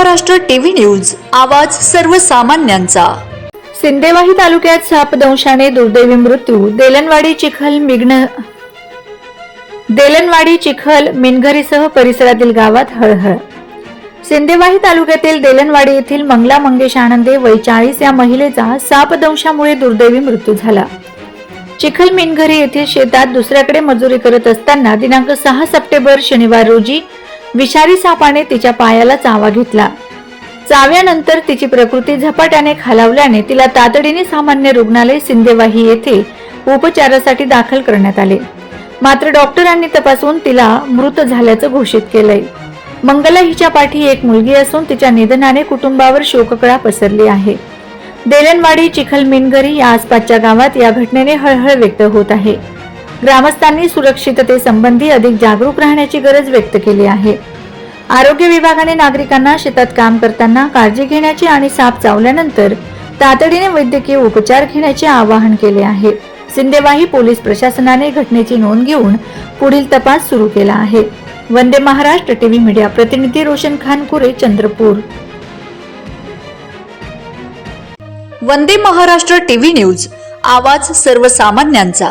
Maharashtra TV news आवाज सर्वसामान्यांचा. सिंदेवाही तालुक्यात सापदंशाने दुर्दैवी मृत्यू. देलनवाडी चिखल मिग्न देलनवाडी चिखल मिनघरीसह परिसरातील गावात हळहळ. सिंदेवाही तालुक्यातील देलनवाडी येथील मंगला मंगेश आनंदे वय चाळीस या महिलेचा सापदंशामुळे दुर्दैवी मृत्यू झाला. चिखल मिनघरी येथील शेतात दुसऱ्याकडे मजुरी करत असताना दिनांक सहा सप्टेंबर शनिवार रोजी विषारी सापाने तिच्या पायाला चावा घेतला. चाव्यानंतर तिची प्रकृती झपाट्याने खालावल्याने तिला तातडीने सामान्य रुग्णालय सिंदेवाही येथे उपचारासाठी दाखल करण्यात आले. मात्र डॉक्टरांनी तपासून तिला मृत झाल्याचं घोषित केलंय. मंगला हिच्या पाठी एक मुलगी असून तिच्या निधनाने कुटुंबावर शोककळा पसरली आहे. देलनवाडी चिखल मिनगरी या आसपासच्या गावात या घटनेने हळहळ व्यक्त होत आहे. ग्रामस्थांनी सुरक्षिततेसंबंधी अधिक जागरूक राहण्याची गरज व्यक्त केली आहे. आरोग्य विभागाने नागरिकांना शेतात काम करताना काळजी घेण्याची आणि साप चावल्यानंतर तातडीने वैद्यकीय उपचार घेण्याचे आवाहन केले आहे. सिंदेवाही पोलीस प्रशासनाने घटनेची नोंद घेऊन पुढील तपास सुरू केला आहे. वंदे महाराष्ट्र टीव्ही मीडिया प्रतिनिधी रोशन खानकुरे चंद्रपूर. वंदे महाराष्ट्र टीव्ही न्यूज आवाज सर्वसामान्यांचा.